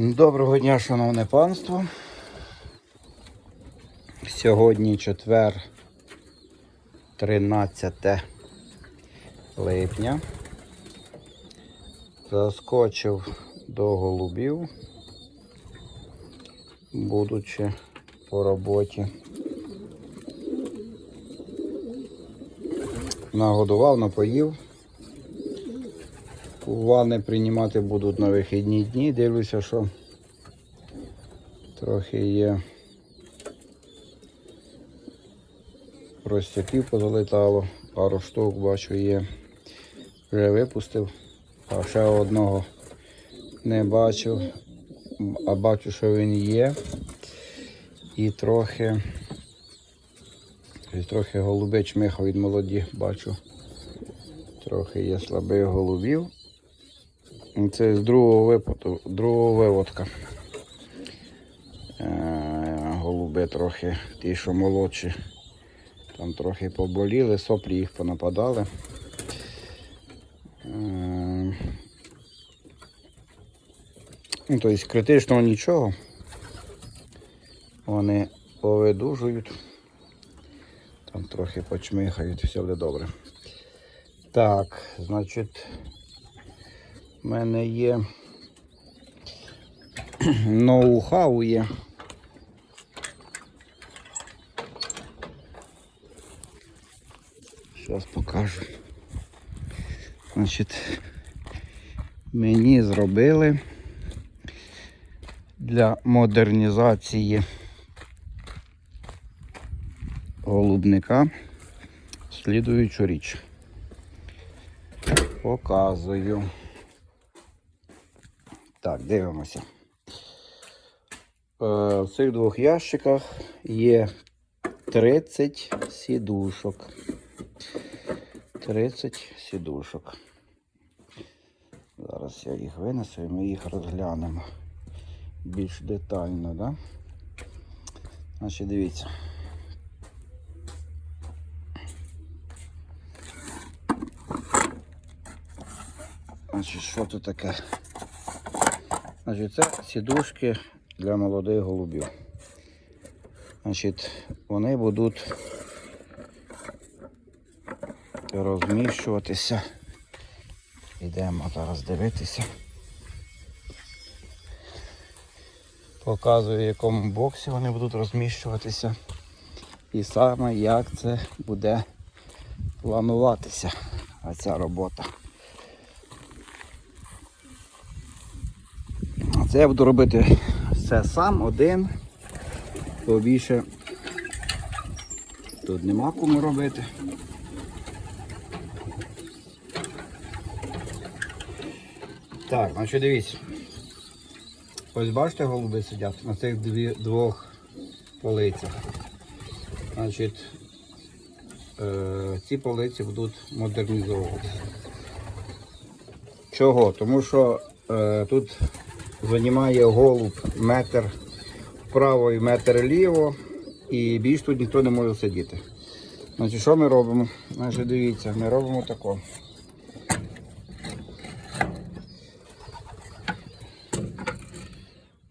Доброго дня, шановне панство. Сьогодні четвер, 13 липня. Заскочив до голубів, будучи по роботі. Нагодував, напоїв. Ванни приймати будуть на вихідні дні. Дивлюся, що трохи є простяків позалетало, пару штук бачу є. Вже випустив, а ще одного не бачив, а бачу, що він є. І трохи, і трохи голуби чмиха від молоді бачу. Трохи є слабих голубів. Це з другого випадку, другого виводка. Е, голуби трохи, ті, що молодші, там трохи поболіли, соплі їх понападали. Е, ну, тобто критичного нічого. Вони повидужують, там трохи почмихають, все буде добре. Так, значить. У мене є ноу-хау є. Зараз покажу. Значить, мені зробили для модернізації голубника слідуючу річ. Показую. Дивимося. Е, В цих двох ящиках є 30 сідушок. 30 сідушок. Зараз я їх винесу і ми їх розглянемо більш детально, да? Значить, дивіться. Значить, що тут таке? Значить, це сідушки для молодих голубів. Значить, вони будуть розміщуватися. Йдемо зараз дивитися. Показую, в якому боксі вони будуть розміщуватися. І саме як це буде плануватися ця робота. Це я буду робити все сам, один, бо більше тут нема кому робити. Так, значить дивіться. Ось бачите, голуби сидять на цих дві, двох полицях. Значить, е, ці полиці будуть модернізовуватися. Чого? Тому що е, тут займає голуб метр вправо і метр ліво, і більш тут ніхто не може сидіти. Значить, що ми робимо? Значить, дивіться, ми робимо тако.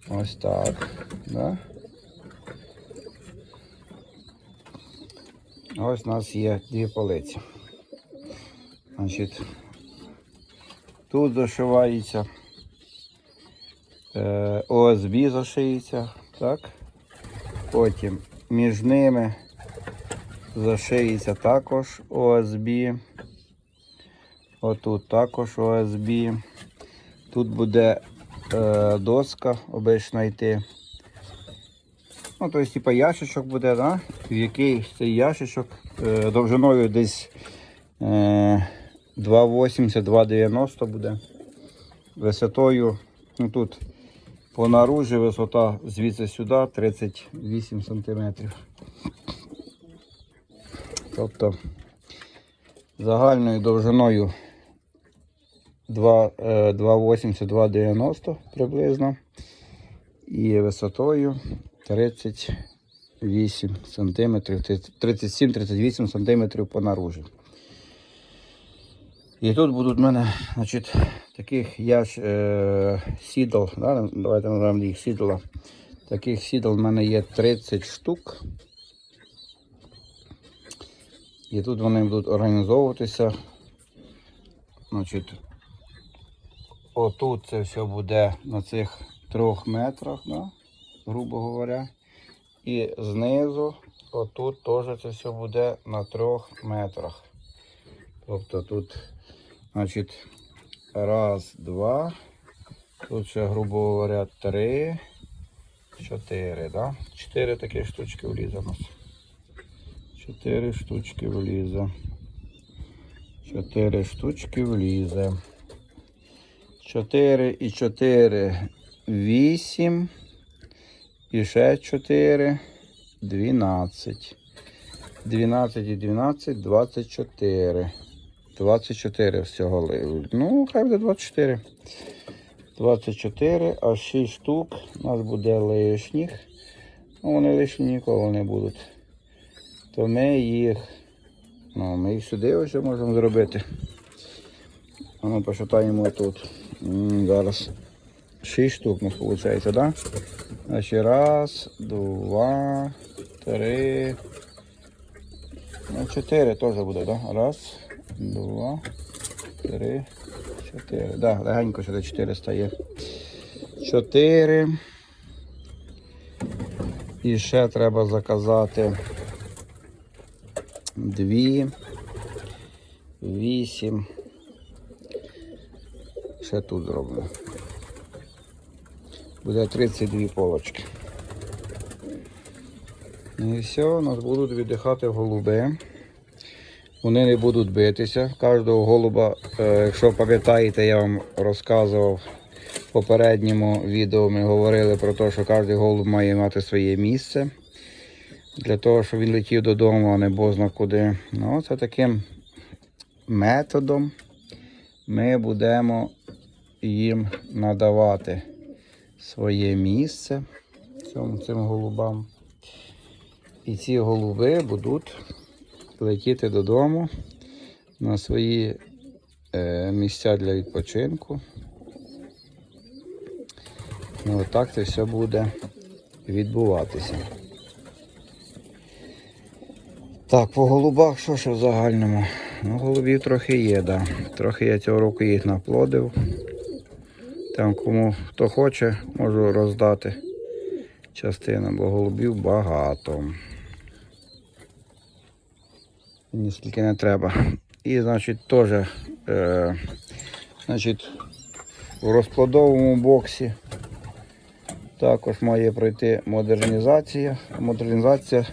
Ось так. Да? Ось у нас є дві полиці. Значить, тут зашивається ОСБ зашиється, так? Потім між ними зашиється також ОСБ. Отут також ОСБ. Тут буде е, доска обична йти. Ну, тобто, типа ящичок буде, да? в який цей ящичок е, довжиною десь е, 2,80-2,90 буде. Висотою, ну тут по наружі висота звідси сюди 38 см. Тобто загальною довжиною 2,80-2,90 приблизно. І висотою 38 см, 37-38 см по наружі. І тут будуть в мене значить, Таких яш, е, сідл, да? давайте називаємо їх сідла. Таких сідл в мене є 30 штук. І тут вони будуть організовуватися. Значить, отут це все буде на цих трьох метрах, да? грубо говоря. І знизу, отут теж це все буде на трьох метрах. Тобто тут, значить, раз, два. Тут ще, грубо говоря, три, чотири, да? Чотири такі штучки влізе у нас. Чотири штучки влізе. Чотири штучки влізе. Чотири і чотири, вісім. І ще чотири, дванадцять. 12 і 12, 24. 24 всього Ну, хай буде 24. 24, а 6 штук у нас буде лишніх. Ну, вони лишні ніколи не будуть. То ми їх. Ну, ми їх сюди ось можемо зробити. А ну, посчитаємо тут. Зараз 6 штук у нас виходить, так? Да? Значить, раз, два, три. Ну, чотири теж буде, так? Да? Раз, два, три, чотири. Так, да, легенько сюди чотири стає. Чотири. І ще треба заказати дві, вісім. Ще тут зроблю. Буде 32 полочки. І все, у нас будуть віддихати голуби. Вони не будуть битися. Кожного голуба, е, якщо пам'ятаєте, я вам розказував в попередньому відео. Ми говорили про те, що кожен голуб має мати своє місце. Для того, щоб він летів додому, а не бозна куди. Ну, це таким методом ми будемо їм надавати своє місце цьому, цим голубам. І ці голуби будуть летіти додому на свої е, місця для відпочинку. І отак це все буде відбуватися. Так, по голубах що ще в загальному? Ну, голубів трохи є, да. Трохи я цього року їх наплодив. Там кому хто хоче, можу роздати частину, бо голубів багато. Мені не треба. І, значить, теж е, значить, у розплодовому боксі також має пройти модернізація. Модернізація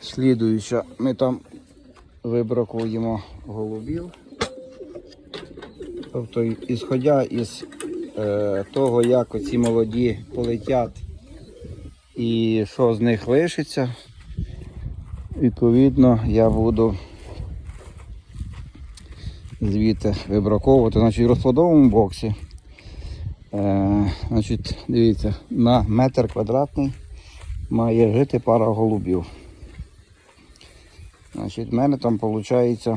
слідуюча. Ми там вибракуємо голубів. Тобто, ісходя із е, того, як оці молоді полетять і що з них лишиться, відповідно я буду звідти вибраковувати. Значить, в розкладовому боксі. Е, значить, дивіться, на метр квадратний має жити пара голубів. Значить, в мене там виходить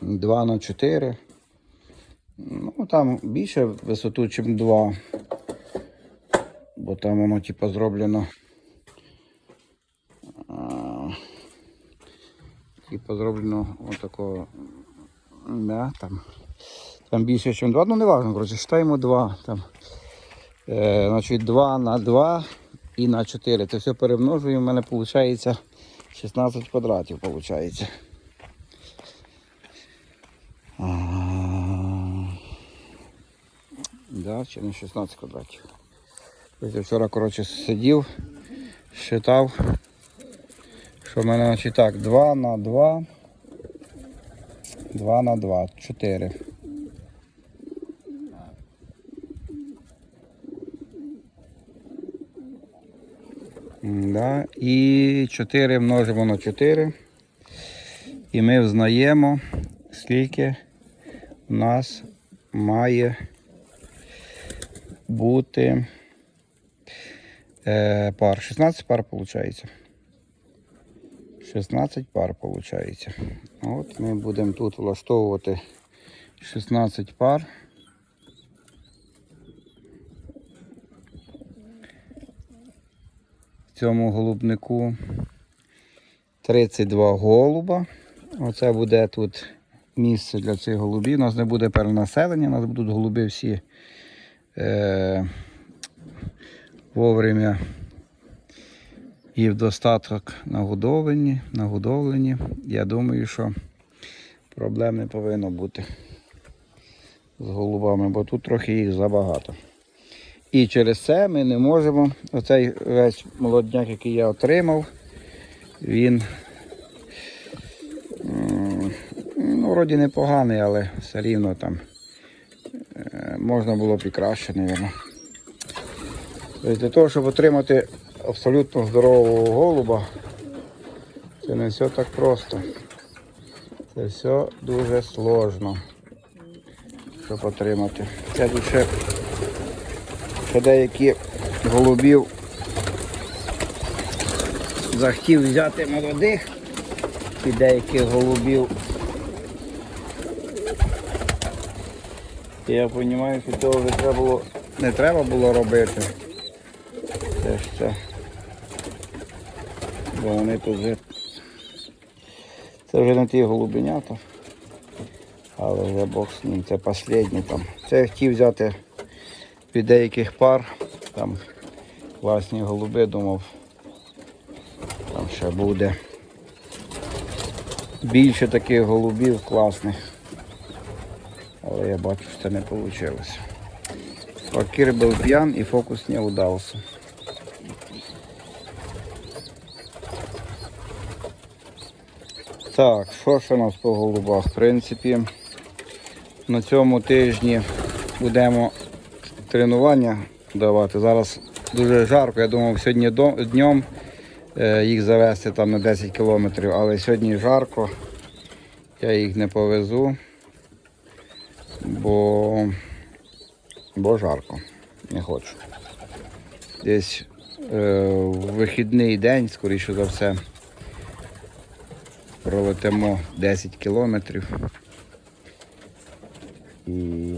2 на 4. Ну, там більше висоту, ніж 2. Бо там воно типу зроблено. Типу зроблено отакого. Да, там. Там більше, ніж 2. Ну не важливо, коротше, читаємо 2. Там. Е, значить 2 на 2 і на 4. Це все перемножуємо, в мене виходить 16 квадратів. Виходить. Да, чи не 16 квадратів. Я вчора, коротше, сидів, считав, що в мене значить так, 2 на 2, 2 на 2, 4. Да. І 4 множимо на 4. І ми взнаємо, скільки у нас має бути е, пар. 16 пар виходить. 16 пар виходить. От ми будемо тут влаштовувати 16 пар. В цьому голубнику 32 голуба. Оце буде тут місце для цих голубів. У нас не буде перенаселення, у нас будуть голуби всі е, вовремя і в достаток нагодовлені, нагодовлені. Я думаю, що проблем не повинно бути з голубами, бо тут трохи їх забагато. І через це ми не можемо, оцей весь молодняк, який я отримав, він ну, вроді непоганий, але все рівно там е, можна було б і краще, мабуть. Тобто для того, щоб отримати абсолютно здорового голуба, це не все так просто. Це все дуже сложно, щоб отримати. Це тут ще, ще деякі голубів захотів взяти молодих і деяких голубів. Я розумію, що цього вже треба було, не треба було робити. Це ж це. Бо вони тут вже. Це вже не ті голубенята. Але вже Бог з ним, це останні там. Це я хотів взяти від деяких пар. Там класні голуби, думав. Там ще буде більше таких голубів класних. Але я бачу, що це не вийшло. Факир був п'ян і фокус не удався. Так, що ще у нас по голубах? В принципі, на цьому тижні будемо тренування давати. Зараз дуже жарко. Я думав, сьогодні днем е, їх завести там на 10 кілометрів, але сьогодні жарко. Я їх не повезу, бо, бо жарко. Не хочу. Десь е, в вихідний день, скоріше за все, пролетимо 10 кілометрів. І,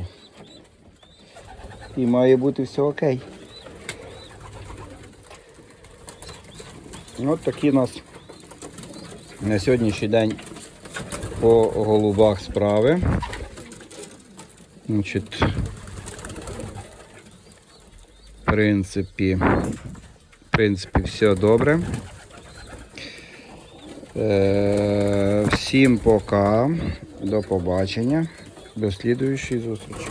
і має бути все окей. От такі у нас на сьогоднішній день по голубах справи. Значить, в принципі, в принципі, все добре. Е, всім пока. До побачення. До слідуючої зустрічі.